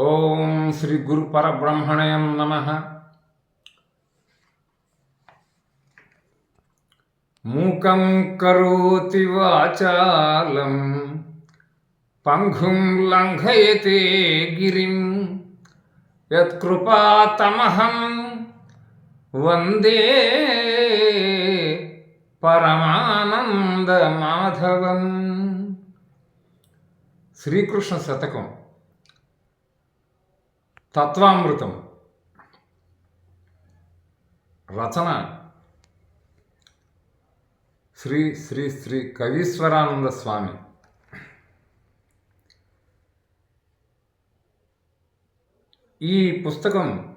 ఓం శ్రీ గురు పరబ్రహ్మణయం నమ. మూకం కరోతి వాచాలం పంఘుం లంఘయతే గిరిం యత్కృపాతమహం వందే పరమానందమాధవం శ్రీకృష్ణ శతకం. తత్వామృతం. రచన. శ్రీ శ్రీ శ్రీ కవీశ్వరానంద స్వామి. ఈ పుస్తకం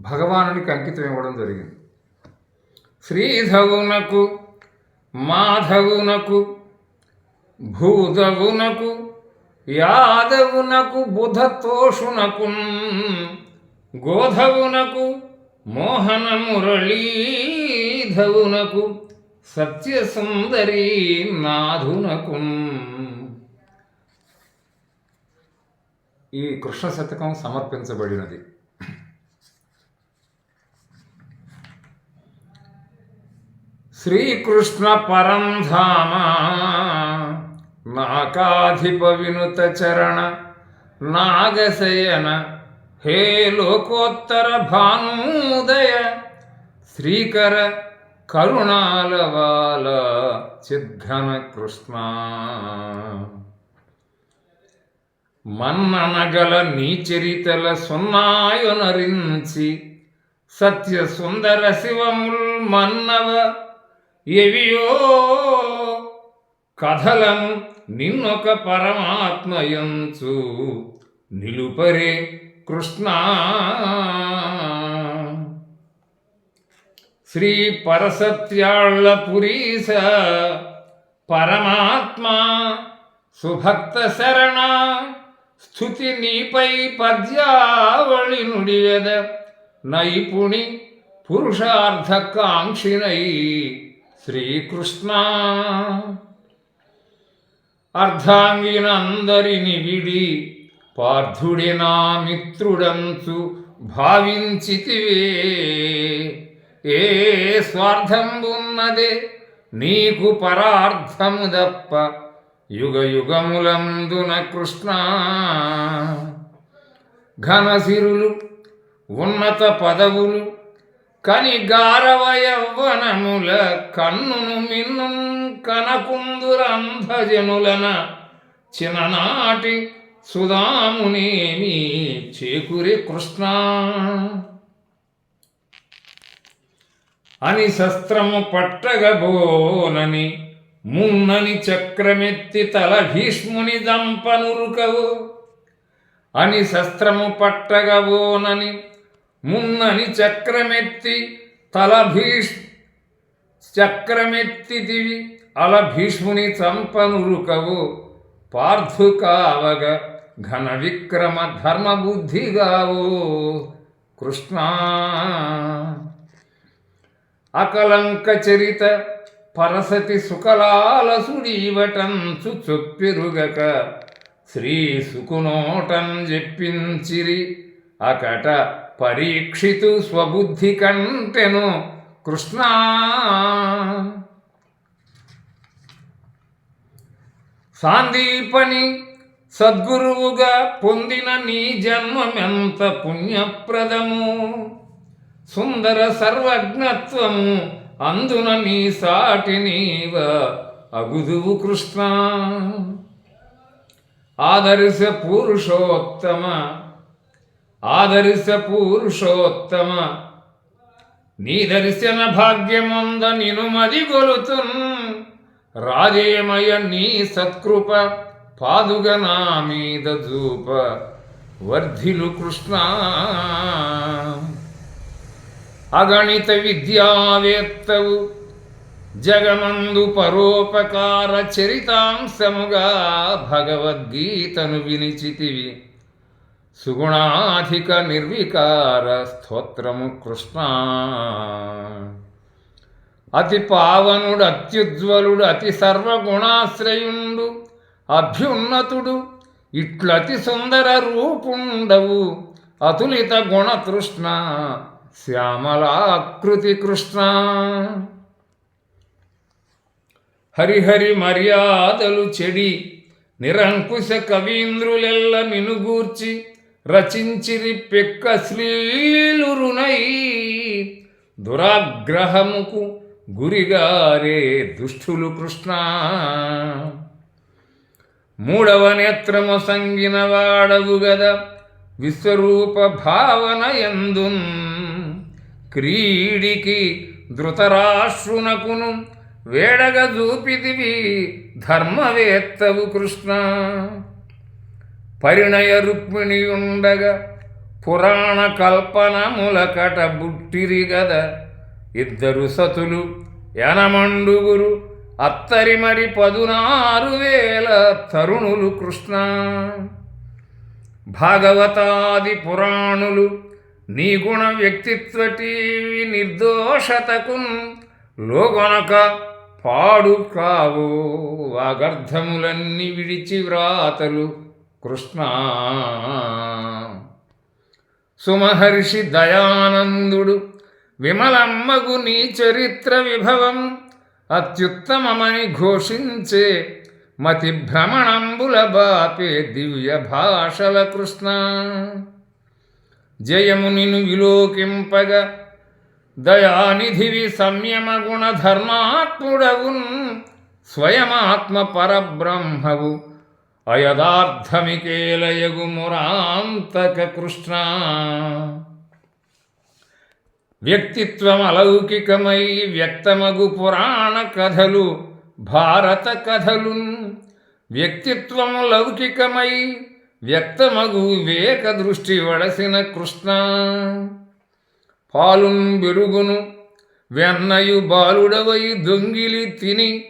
భగవానునికి అంకితం ఇవ్వడం జరిగింది. శ్రీధవునకు మాధవునకు భూధవునకు యాదవునకు బుధతోషునకు గోధవునకు మోహన మురళీధవునకు సత్యసుందరీ నాథునకు ఈ కృష్ణ శతకం సమర్పించబడినది. శ్రీకృష్ణ పరం నాకాధిప వినుత చరణ నాగశయన హే లోకోత్తర భానుదయ శ్రీకర కరుణాలవాల చిద్ఘన కృష్ణ. మన్ననగల నీచరితల సున్నాయునరించి సత్య సుందర శివముల్ మన్నవ ఎవియో కథలను నిన్నొక పరమాత్మయంచు. నిలుపరే కృష్ణ. శ్రీ పరసత్యాళ్ళ పరమాత్మా సుభక్త శరణ. స్థుతి నీపై పద్యావళి నుడియద నైపుణి పురుషార్థకాంక్షిణై శ్రీకృష్ణ. అర్ధాంగినందరిని విడి పార్థుడి నా మిత్రుడంచు భావించితివే. ఏ స్వార్థంబున్నదే నీకు పరార్థము దప్ప యుగ యుగములందున కృష్ణ. ఘనసిరులు ఉన్నత పదవులు కని గారవయవనముల కన్నును మిన్ను కనకుందురంధజనులన చిన్ననాటి సుధామునేమి చేకురి కృష్ణ. అని శస్త్రము పట్టగబోనని మున్నని చక్రమెత్తి తల భీష్ముని దంపనురుకవు. అని శస్త్రము పట్టగబోనని మున్నని చక్రమెత్తి తలభీష్ భీష్ చక్రమెత్తిదివి అల భీష్ముని చంపనురుకవు పార్థు కావగ ఘన విక్రమ ధర్మబుద్ధిగావో కృష్ణ అకలంక చరిత పరసతి సుకలాలసుడీవటంచు చొప్పెరుగక శ్రీ సుకునోటం చెప్పించిరి అకట పరీక్షితు స్వబుద్ధి కంటెను కృష్ణ. సాందీపని సద్గురువుగా పొందిన నీ జన్మమెంత పుణ్యప్రదము. సుందర సర్వజ్ఞత్వము అందున నీ సాటి నీవ అగుదువు కృష్ణ. ఆదర్శ పురుషోత్తమ ఆదర్శ పురుషోత్తమ. నీ దర్శన భాగ్యమంద నిను మది రాజేమయ నీ సత్కృప పాదుగ నా మీద జూప వర్ధిలు కృష్ణ. అగణిత విద్యావేత్తవు జగమందు పరోపకార చరితాంశముగా భగవద్గీతను వినిచితివి. సుగుణాధిక నిర్వికార స్తోత్రము కృష్ణ. అతి పావనుడు అత్యుజ్వలుడు అతి సర్వగుణాశ్రయుండు అభ్యున్నతుడు ఇట్లతి సుందర రూపుండవు అతులిత గుణతృష్ణ శ్యామలాకృతి కృష్ణ. హరిహరి మర్యాదలు చెడి నిరంకుశ కవీంద్రులెల్ల నినుగూర్చి రచించిరి పెక్క శ్రీలురునై దురాగ్రహముకు గురిగారే దుష్టులు కృష్ణ. మూడవ నేత్రము సంగిన వాడవు గద విశ్వరూప భావన ఎందున్. క్రీడికి ధృతరాశ్రునకును వేడగ చూపితివి ధర్మవేత్తవు కృష్ణ. పరిణయ రుక్మిణి ఉండగా పురాణ కల్పనములకట బుట్టిరి గద ఇద్దరు సతులు యనమండుగురు అత్తరి మరి పదునారు వేల తరుణులు కృష్ణ. భాగవతాది పురాణులు నీ గుణ వ్యక్తిత్వ టీవి నిర్దోషతకున్ లోగొనక పాడు కావు వాగర్ధములన్నీ విడిచి వ్రాతలు. కృష్ణ. సుమహర్షి దయానందుడు విమలమ్మగు నీ చరిత్ర విభవం అత్యుత్తమమని ఘోషించే మతి భ్రమణంబుల బాపే దివ్య భాషల కృష్ణ. జయము నిను విలోకింపగ దయానిధివి సంయమ గుణ ధర్మాత్ముడవున్ స్వయమాత్మ పరబ్రహ్మవు. అయదార్థమికేలయగుమురాంతక కృష్ణ వ్యక్తిత్వం అలౌకికమై వ్యక్తమగు పురాణ కథలు భారత కథలు వ్యక్తిత్వం లౌకికమై వ్యక్తమగు వివేక దృష్టి వడసిన కృష్ణ. పాలుం బెరుగును వెన్నయు బాలుడవై దొంగిలి తిని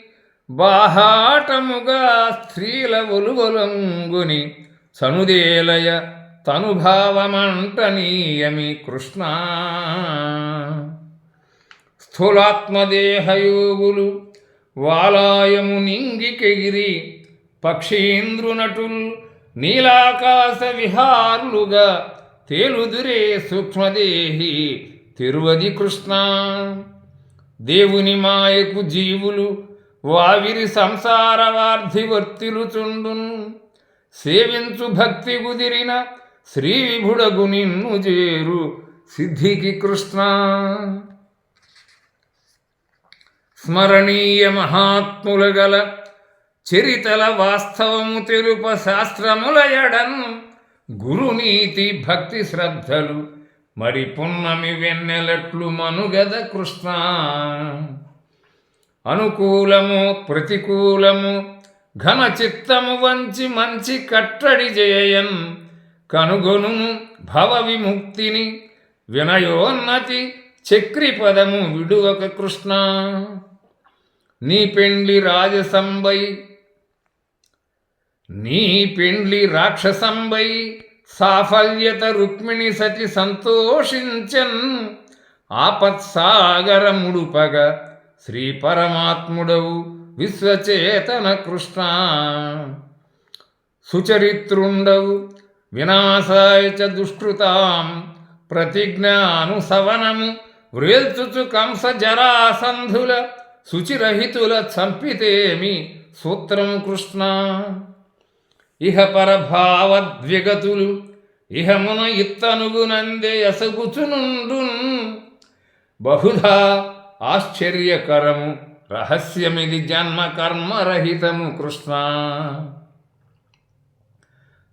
బాహాటముగా స్త్రీల ఒలువలంగుని సనుదేలయ తనుభావమంటనీయమి కృష్ణ. స్థూలాత్మదేహయోగులు వాలాయము నింగికెగిరి పక్షీంద్రునటుల్ నీలాకాశ విహారులుగా తేలుదురే సూక్ష్మదేహి తిరువది కృష్ణ. దేవుని మాయకు జీవులు వావిరి సంసారవార్ధి వార్ధివర్తిలుచుండున్ సేవించు భక్తి కుదిరిన శ్రీ విభుడగు నిన్ను చేరు సిద్ధికి కృష్ణ. స్మరణీయ మహాత్ముల గల చరితల వాస్తవము తెలుప శాస్త్రముల ఎడన్ గురునీతి భక్తి శ్రద్ధలు మరి పున్నమి వెన్నెలట్లు మనుగద కృష్ణ. అనుకూలము ప్రతికూలము ఘన చిత్తము వంచి మంచి కట్టడి చేయన్ కనుగొనుము భవ విముక్తిని వినయోన్నతి చక్రిపదము విడువక కృష్ణ. నీ పెండ్లి రాజసంబై నీ పెండ్లి రాక్షసంబై సాఫల్యత రుక్మిణి సతి సంతోషించన్. ఆపత్సాగరముడుపగ శ్రీ పరమాత్ముడవు విశ్వచేతన కృష్ణ. సుచరిత్రుండవు వినాశాయ చ దుష్కృతాం ప్రతిజ్ఞానుసవనము వ్రేల్చుచు కంస జరాసంధుల శుచిరహితుల చంపితేమి సూత్రం కృష్ణ. ఇహ పరభావద్విగతులు ఇహమున ఇత్తనుగునందే ఎసగుచునుండున్ బహుధా ఆశ్చర్యకరము రహస్యమిది జన్మ కర్మరహితము కృష్ణ.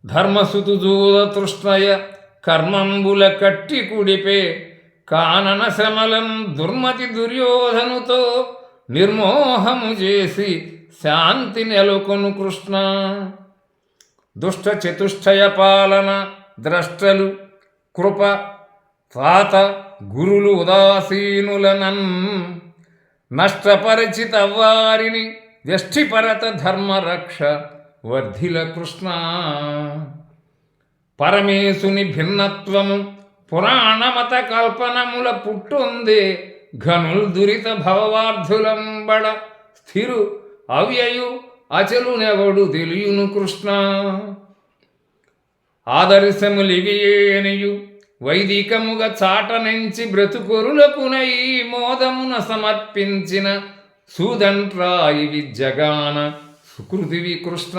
ధర్మసుతుదూద తృష్ణయ కర్మంబుల కట్టి కుడిపే కానన శమలం దుర్మతి దుర్యోధనుతో నిర్మోహము చేసి శాంతి నెలకొను కృష్ణ. దుష్ట చతుష్టయ పాలన ద్రష్టలు కృప తాత గురులు ఉదాసీనులనన్ నష్టపరిచిత వారిని వ్యష్టిపరత ధర్మరక్ష వర్ధిల కృష్ణ. పరమేశుని భిన్నత్వము పురాణమత కల్పనముల పుట్టుంది ఘనుల్ దురిత భవవార్ధులంబడ స్థిరు అవ్యయు అచలునెవడు తెలియును కృష్ణ. ఆదర్శములివియేనియు వైదికముగ చాటనెంచి బ్రతుకొరులకునై మోదమున సమర్పించిన సూదంట్రాయి విద్యగాన సుకృతివి కృష్ణ.